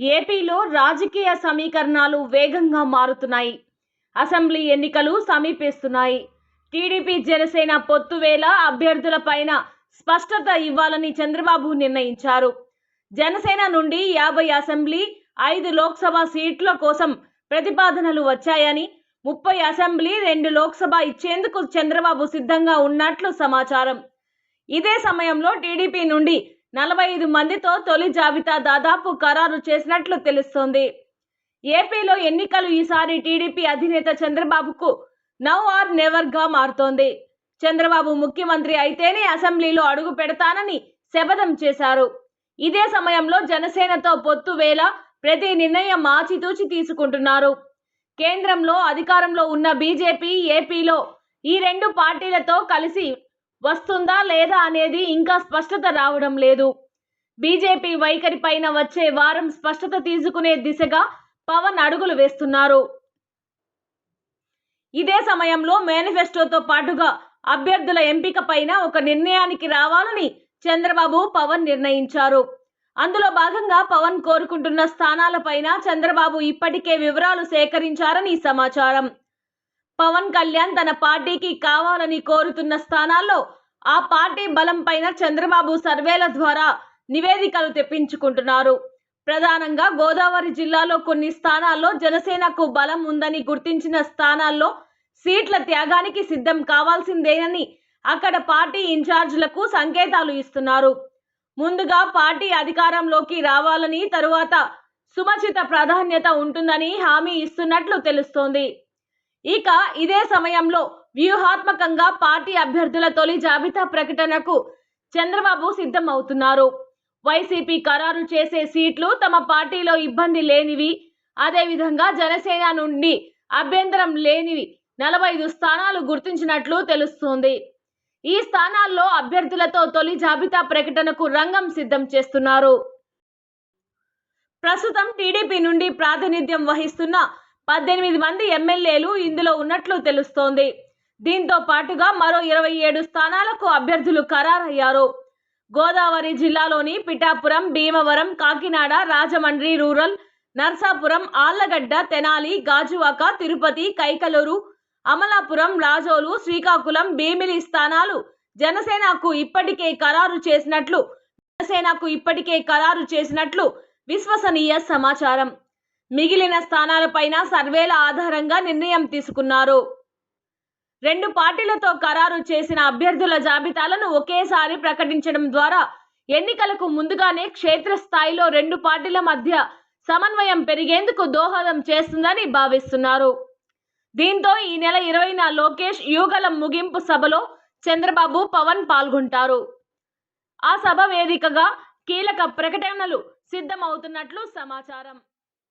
ఏపీలో రాజకీయ సమీకరణాలు వేగంగా మారుతున్నాయి. అసెంబ్లీ ఎన్నికలు సమీపిస్తున్నాయి. టీడీపీ జనసేన పొత్తు అభ్యర్థుల అభ్యర్థులపైన స్పష్టత ఇవ్వాలని చంద్రబాబు నిర్ణయించారు. జనసేన నుండి యాభై అసెంబ్లీ ఐదు లోక్సభ సీట్ల కోసం ప్రతిపాదనలు వచ్చాయని ముప్పై అసెంబ్లీ రెండు లోక్సభ ఇచ్చేందుకు చంద్రబాబు సిద్ధంగా ఉన్నట్లు సమాచారం. ఇదే సమయంలో టీడీపీ నుండి నలభై ఐదు మందితో తొలి జాబితా దాదాపు ఖరారు చేసినట్లు తెలుస్తోంది. ఏపీలో ఎన్నికలు ఈసారి టీడీపీ అధినేత చంద్రబాబుకు నవ్ ఆర్ నెవర్గా మారుతోంది. చంద్రబాబు ముఖ్యమంత్రి అయితేనే అసెంబ్లీలో అడుగు పెడతానని శపథం చేశారు. ఇదే సమయంలో జనసేనతో పొత్తు వేళ ప్రతి నిర్ణయం ఆచితూచి తీసుకుంటున్నారు. కేంద్రంలో అధికారంలో ఉన్న బీజేపీ ఏపీలో ఈ రెండు పార్టీలతో కలిసి వస్తుందా లేదా అనేది ఇంకా స్పష్టత రావడం లేదు. బీజేపీ వైఖరి పైన వచ్చే వారం స్పష్టత తీసుకునే దిశగా పవన్ అడుగులు వేస్తున్నారు. ఇదే సమయంలో మేనిఫెస్టోతో పాటుగా అభ్యర్థుల ఎంపిక పైన ఒక నిర్ణయానికి రావాలని చంద్రబాబు పవన్ నిర్ణయించారు. అందులో భాగంగా పవన్ కోరుకుంటున్న స్థానాలపైన చంద్రబాబు ఇప్పటికే వివరాలు సేకరించారని సమాచారం. పవన్ కళ్యాణ్ తన పార్టీకి కావాలని కోరుతున్న స్థానాల్లో ఆ పార్టీ బలం పైన చంద్రబాబు సర్వేల ద్వారా నివేదికలు తెప్పించుకుంటున్నారు. ప్రధానంగా గోదావరి జిల్లాలో కొన్ని స్థానాల్లో జనసేనకు బలం ఉందని గుర్తించిన స్థానాల్లో సీట్ల త్యాగానికి సిద్ధం కావాల్సిందేనని అక్కడ పార్టీ ఇన్ఛార్జీలకు సంకేతాలు ఇస్తున్నారు. ముందుగా పార్టీ అధికారంలోకి రావాలని తరువాత సుమచిత ప్రాధాన్యత ఉంటుందని హామీ ఇస్తున్నట్లు తెలుస్తోంది. ఇక ఇదే సమయంలో వ్యూహాత్మకంగా పార్టీ అభ్యర్థుల తొలి జాబితా ప్రకటనకు చంద్రబాబు సిద్ధం అవుతున్నారు వైసీపీ ఖరారు చేసే సీట్లు తమ పార్టీలో ఇబ్బంది లేనివి అదేవిధంగా జనసేన నుండి అభ్యంతరం లేనివి నలభై ఐదు స్థానాలు గుర్తించినట్లు తెలుస్తోంది. ఈ స్థానాల్లో అభ్యర్థులతో తొలి జాబితా ప్రకటనకు రంగం సిద్ధం చేస్తున్నారు. ప్రస్తుతం టీడీపీ నుండి ప్రాతినిధ్యం వహిస్తున్న పద్దెనిమిది మంది ఎమ్మెల్యేలు ఇందులో ఉన్నట్లు తెలుస్తోంది. దీంతో పాటుగా మరో ఇరవై ఏడు స్థానాలకు అభ్యర్థులు ఖరారయ్యారు. గోదావరి జిల్లాలోని పిఠాపురం భీమవరం కాకినాడ రాజమండ్రి రూరల్ నర్సాపురం ఆళ్ళగడ్డ తెనాలి గాజువాక తిరుపతి కైకలూరు అమలాపురం రాజోలు శ్రీకాకుళం భీమిలి స్థానాలు జనసేనకు ఇప్పటికే ఖరారు చేసినట్లు జనసేనకు ఇప్పటికే ఖరారు చేసినట్లు విశ్వసనీయ సమాచారం. మిగిలిన స్థానాలపైన సర్వేల ఆధారంగా నిర్ణయం తీసుకున్నారు. రెండు పార్టీలతో ఖరారు చేసిన అభ్యర్థుల జాబితాలను ఒకేసారి ప్రకటించడం ద్వారా ఎన్నికలకు ముందుగానే క్షేత్రస్థాయిలో రెండు పార్టీల మధ్య సమన్వయం పెరిగేందుకు దోహదం చేస్తుందని భావిస్తున్నారు. దీంతో ఈ నెల ఇరవైన లోకేష్ యూగలం ముగింపు సభలో చంద్రబాబు పవన్ పాల్గొంటారు. ఆ సభ వేదికగా కీలక ప్రకటనలు సిద్ధమవుతున్నట్లు సమాచారం.